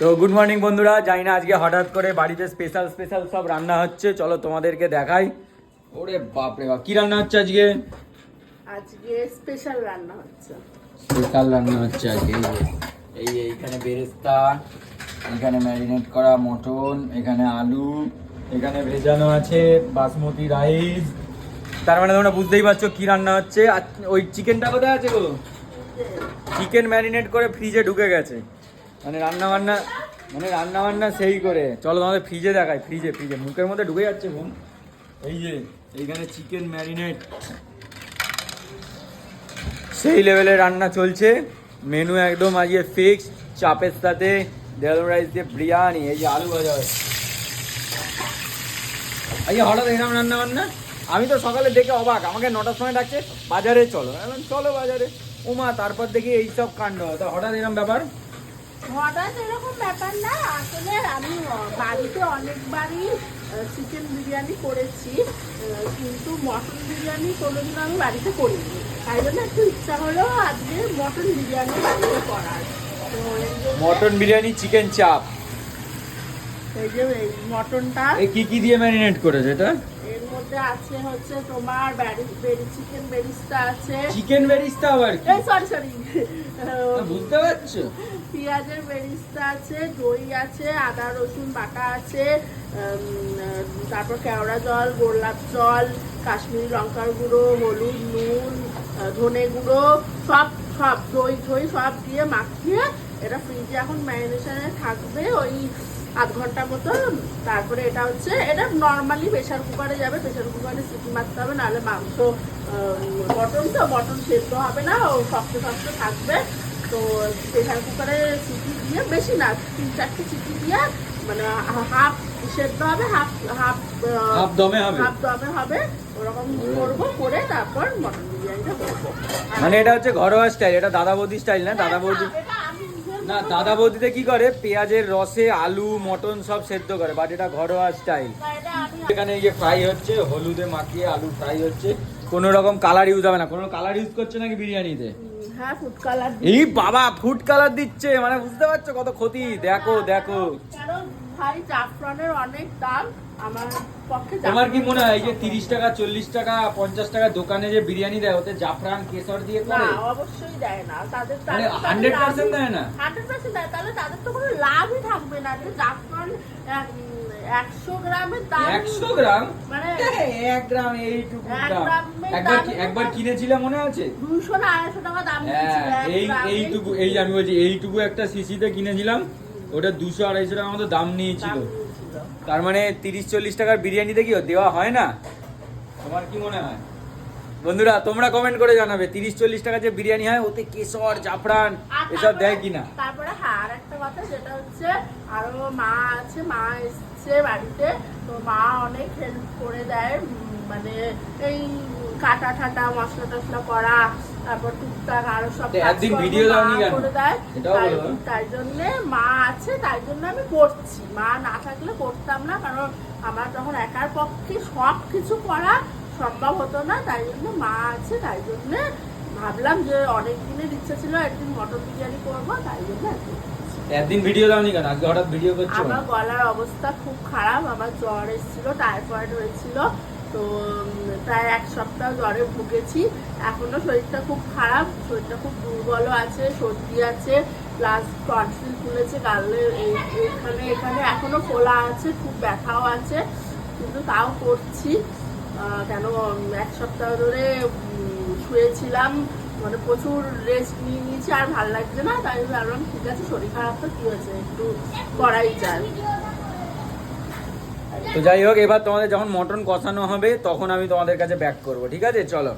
তো good morning বন্ধুরা জানি না আজকে হঠাৎ করে বাড়িতে স্পেশাল স্পেশাল সব রান্না হচ্ছে চলো তোমাদেরকে দেখাই। ওরে বাপরে বাপ কি রান্না হচ্ছে আজকে? আজকে স্পেশাল রান্না হচ্ছে। স্পেশাল রান্না হচ্ছে আজকে এই এইখানে বেরেস্তা এখানে ম্যারিনেট করা মটন এখানে আলু এখানে ভেজানো আছে বাসমতি রাইস তার মানে তোমরা বুঝতেই পারছ কি রান্না হচ্ছে। আর ওই চিকেনটা কোথায় আছে গো? চিকেন ম্যারিনেট করে ফ্রিজে ঢুকে গেছে। মানে রান্না বান্না মানে রান্না বান্না সেই করে। চলো তোমাদের ফ্রিজে দেখায় ফ্রিজে ফ্রিজে মুখের মধ্যে ঢুকে যাচ্ছে ঘুম। এই যে, এইখানে চিকেন ম্যারিনেট সেই লেভেলে রান্না চলছে। মেনু একদম আজকে ফিক্স চাপের সাথে, দেওয়াল রাইস দিয়ে বিরিয়ানি এই যে আলু ভাজা। আজকে হঠাৎ এরকম রান্না বান্না আমি তো সকালে দেখে অবাক, আমাকে নটার সময় ডাকছে, বাজারে চলো। চলো বাজারে। ওমা তারপর দেখি এইসব কাণ্ড। তো হঠাৎ এরকম ব্যাপার হঠাৎ এরকম ব্যাপার না। আসলে আমি বাড়িতে অনেকবারই চিকেন বিরিয়ানি করেছি কিন্তু মটন বিরিয়ানি কোনোদিন আমি বাড়িতে করিনি। তাই জন্য একটু ইচ্ছা হলো আজকে মটন বিরিয়ানি বাড়িতে করার। মটন বিরিয়ানি চিকেন চাপ এই যে মটনটা। কি কি দিয়ে ম্যারিনেট করেছে এটা? এর মধ্যে আছে হচ্ছে তোমার বেরি চিকেন বেরিস্তা আছে। চিকেন বেরিস্তা আবার সরি সরি বুঝতে পারছ? পেঁয়াজের বেরিস্তা আছে, দই আছে, আদা, রসুন বাটা আছে তারপর কেওড়া জল, গোলাপ জল, কাশ্মীরি লঙ্কার গুঁড়ো, হলুদ, নুন ধনে গুঁড়ো, সব সব দই ঠই সব দিয়ে মাখিয়ে এটা ফ্রিজে এখন ম্যারিনেশনে থাকবে ওই আধ ঘণ্টা মতো তারপরে এটা হচ্ছে, এটা নর্মালি প্রেশার কুকারে যাবে প্রেশার কুকারে সিটি মারতে হবে, নাহলে মাংস মটন তো, মটন সেদ্ধ হবে না, ও শক্ত শক্ত থাকবে। তো প্রেশার কুকারে সিটি দিয়ে বেশি না তিন চারটে সিটি দিয়ে মানে হাফ সেদ্ধ হবে হাফ হাফ হাফ দমে হবে? হাফ দমে হবে। ওরকম করব করে তারপর মটন বিরিয়ানিটা করব। মানে এটা হচ্ছে ঘরোয়া স্টাইল এটা দাদা বৌদি স্টাইল না? দাদা বৌদি না দাদা বৌদিতে কি করে? পেঁয়াজের রসে আলু মটন সব সেদ্ধ করে বাট এটা ঘরোয়া স্টাইল এখানে এই যে ফ্রাই হচ্ছে হলুদে মাখিয়ে আলু ফ্রাই হচ্ছে। কোনো রকম কালার ইউজ হবে না। কোনো কালার ইউজ করছে নাকি বিরিয়ানিতে? হ্যাঁ ফুড কালার এই বাবা ফুড কালার দিচ্ছে মানে বুঝতে পারছ কত ক্ষতি? দেখো দেখো। ভাই জাফরানের অনেক দাম আমার পক্ষে তোমার কি মনে হয় এই যে সম্ভব তিরিশ টাকা চল্লিশ টাকা পঞ্চাশ টাকা দোকানে যে বিরিয়ানি দেয় ওতে জাফরান কেশর দিয়ে না করে অবশ্যই দেয় না। তাদের মানে 100% দেয় না? হান্ড্রেড পার্সেন্ট দেয়। তাহলে তাদের তো কোনো লাভই থাকবে না যে জাফরান গ্রামের দাম গ্রাম? মানে এইটুকু একবার একবার কিনেছিলাম মনে আছে? দুইশো না আড়াইশো টাকা দাম হ্যাঁ এই এইটুকু এই আমি বলছি এইটুকু একটা সিসিতে কিনেছিলাম ওটা টাকার মতো দাম নিয়েছিল। তার মানে তিরিশ চল্লিশ টাকার বিরিয়ানিতে কি দেওয়া হয় না? তোমার কি মনে হয়? বন্ধুরা তোমরা কমেন্ট করে জানাবে তিরিশ চল্লিশ টাকা যে বিরিয়ানি হয় ওতে কেশর জাফরান এসব দেয় কিনা? তারপরে হ্যাঁ আর একটা কথা যেটা হচ্ছে আরও মা আছে মা এসছে বাড়িতে তো মা অনেক হেল্প করে দেয় মানে এই কাটা ঠাটা মশলা টসলা করা তারপর টুকটাক আরও সব একদিন কেন? করে দেয়। তাই জন্য মা আছে তাই জন্য আমি করছি মা না থাকলে করতাম না কারণ আমার তখন একার পক্ষে সব কিছু করা সম্ভব হতো না তাই জন্য মা আছে তাই জন্য ভাবলাম যে অনেক দিনের ইচ্ছা ছিল একদিন মটন বিরিয়ানি করব তাই জন্য একদিন ভিডিও দাওনি কেন? আজকে হঠাৎ ভিডিও করছ আমার গলার অবস্থা খুব খারাপ আমার জ্বর এসেছিল টাইফয়েড হয়েছিল তো প্রায় এক সপ্তাহ জ্বরে ভুগেছি। এখনও শরীরটা খুব খারাপ শরীরটা খুব দুর্বল আছে সর্দি আছে প্লাস টনসিল ফুলেছে গালে এই- এইখানে এখানে এখনও ফোলা আছে খুব ব্যথাও আছে কিন্তু তাও করছি। কেন এক সপ্তাহ ধরে শুয়েছিলাম মানে প্রচুর রেস্ট নিয়ে নিয়েছি আর ভালো লাগছে না, তাই ভাবলাম, ঠিক আছে, শরীর খারাপ তো কি হয়েছে? একটু করাই যায়। তো যাই হোক, এবার তোমাদের যখন মটন কষানো হবে, তখন আমি তোমাদের কাছে ব্যাক করব, ঠিক আছে? চলো।